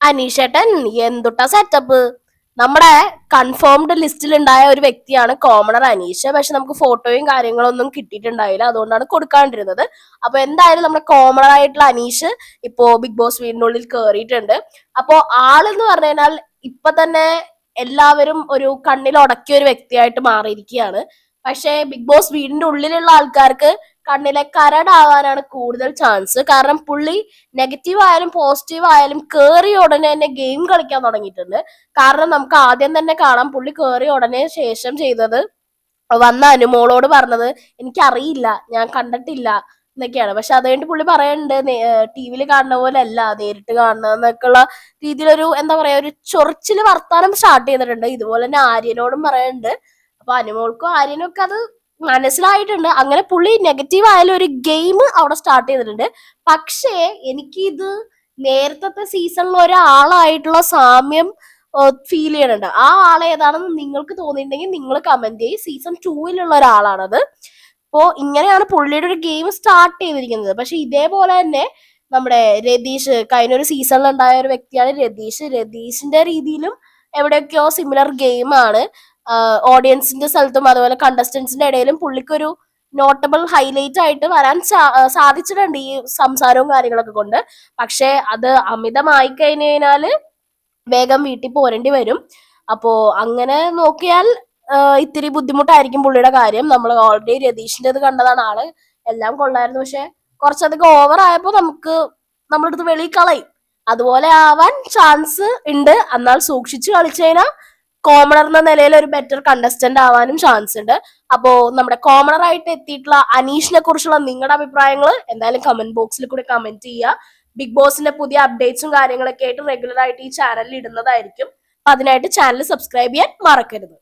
അനീഷേട്ടൻ എന്തുട്ടാ സെറ്റപ്പ് നമ്മുടെ കൺഫേംഡ് ലിസ്റ്റിൽ ഉണ്ടായ ഒരു വ്യക്തിയാണ് കോമണർ അനീഷ. പക്ഷെ നമുക്ക് ഫോട്ടോയും കാര്യങ്ങളും ഒന്നും കിട്ടിയിട്ടുണ്ടായില്ല. അതുകൊണ്ടാണ് കൊടുക്കാണ്ടിരുന്നത്. അപ്പൊ എന്തായാലും നമ്മുടെ കോമണർ ആയിട്ടുള്ള അനീഷ് ഇപ്പോ ബിഗ് ബോസ് വീടിനുള്ളിൽ കയറിയിട്ടുണ്ട് അപ്പോ ആളെന്ന് പറഞ്ഞു കഴിഞ്ഞാൽ ഇപ്പൊ തന്നെ എല്ലാവരും ഒരു കണ്ണിൽ ഉടക്കിയ ഒരു വ്യക്തിയായിട്ട് മാറിയിരിക്കുകയാണ്. പക്ഷേ ബിഗ് ബോസ് വീടിന്റെ ഉള്ളിലുള്ള ആൾക്കാർക്ക് കണ്ണിലെ കരടാവാനാണ് കൂടുതൽ ചാൻസ് കാരണം പുള്ളി നെഗറ്റീവ് ആയാലും പോസിറ്റീവ് ആയാലും കേറിയ ഉടനെ തന്നെ ഗെയിം കളിക്കാൻ തുടങ്ങിയിട്ടുണ്ട്. കാരണം നമുക്ക് ആദ്യം തന്നെ കാണാം പുള്ളി കേറിയ ഉടനെ ശേഷം ചെയ്തത് വന്ന അനുമോളോട് പറഞ്ഞത് എനിക്കറിയില്ല ഞാൻ കണ്ടിട്ടില്ല എന്നൊക്കെയാണ്. പക്ഷെ അത് കഴിഞ്ഞിട്ട് പുള്ളി പറയുന്നുണ്ട് ടി വിയിൽ കാണുന്ന പോലെ അല്ല നേരിട്ട് കാണുന്നതെന്നൊക്കെയുള്ള രീതിയിലൊരു എന്താ പറയാ ഒരു ചൊറിച്ചിൽ വർത്താനം സ്റ്റാർട്ട് ചെയ്തിട്ടുണ്ട്. ഇതുപോലെ തന്നെ ആര്യനോടും പറയുന്നുണ്ട് അപ്പൊ അനുമോൾക്കും ആര്യനും ഒക്കെ അത് മനസ്സിലായിട്ടുണ്ട്. അങ്ങനെ പുള്ളി നെഗറ്റീവ് ആയാലും ഒരു ഗെയിം അവിടെ സ്റ്റാർട്ട് ചെയ്തിട്ടുണ്ട്. പക്ഷേ എനിക്കിത് നേരത്തെ സീസണിൽ ഒരാളായിട്ടുള്ള സാമ്യം ഫീൽ ചെയ്യണുണ്ട്. ആ ആൾ ഏതാണെന്ന് നിങ്ങൾക്ക് തോന്നിയിട്ടുണ്ടെങ്കിൽ നിങ്ങൾ കമന്റ് ചെയ്യും. സീസൺ ടൂവിലുള്ള ഒരാളാണത്. അപ്പോ ഇങ്ങനെയാണ് പുള്ളിയുടെ ഒരു ഗെയിം സ്റ്റാർട്ട് ചെയ്തിരിക്കുന്നത്. പക്ഷെ ഇതേപോലെ തന്നെ നമ്മുടെ രതീഷ് കഴിഞ്ഞ ഒരു സീസണിൽ ഉണ്ടായ ഒരു വ്യക്തിയാണ് രതീഷ്. രതീഷിന്റെ രീതിയിലും എവിടെയൊക്കെയോ സിമിലർ ഗെയിമാണ് ഓഡിയൻസിന്റെ സ്ഥലത്തും അതുപോലെ കണ്ടസ്റ്റൻസിന്റെ ഇടയിലും പുള്ളിക്കൊരു നോട്ടബിൾ ഹൈലൈറ്റ് ആയിട്ട് വരാൻ സാധിച്ചിട്ടുണ്ട് ഈ സംസാരവും കാര്യങ്ങളൊക്കെ കൊണ്ട്. പക്ഷെ അത് അമിതമായി കഴിഞ്ഞു കഴിഞ്ഞാൽ വേഗം വീട്ടിൽ പോരേണ്ടി വരും. അപ്പോ അങ്ങനെ നോക്കിയാൽ ഇത്തിരി ബുദ്ധിമുട്ടായിരിക്കും പുള്ളിയുടെ കാര്യം. നമ്മൾ ഓൾറെഡി രതീഷിന്റെ കണ്ടതാണ് ആൾ. എല്ലാം കൊള്ളായിരുന്നു. പക്ഷെ കുറച്ചധികം ഓവർ ആയപ്പോ നമുക്ക് നമ്മളെടുത്ത് വെളിയിൽ കളയും. അതുപോലെ ആവാൻ ചാൻസ് ഉണ്ട്. എന്നാൽ സൂക്ഷിച്ചു കളിച്ചു കഴിഞ്ഞാൽ കോമണർ എന്ന നിലയിൽ ഒരു ബെറ്റർ കണ്ടസ്റ്റന്റ് ആവാനും ചാൻസ് ഉണ്ട്. അപ്പോ നമ്മുടെ കോമണർ ആയിട്ട് എത്തിയിട്ടുള്ള അനീഷിനെ കുറിച്ചുള്ള നിങ്ങളുടെ അഭിപ്രായങ്ങൾ എന്തായാലും കമന്റ് ബോക്സിൽ കൂടി കമന്റ് ചെയ്യുക. ബിഗ് ബോസിന്റെ പുതിയ അപ്ഡേറ്റ്സും കാര്യങ്ങളൊക്കെ ആയിട്ട് റെഗുലർ ആയിട്ട് ഈ ചാനലിൽ ഇടുന്നതായിരിക്കും. അതിനായിട്ട് ചാനൽ സബ്സ്ക്രൈബ് ചെയ്യാൻ മറക്കരുത്.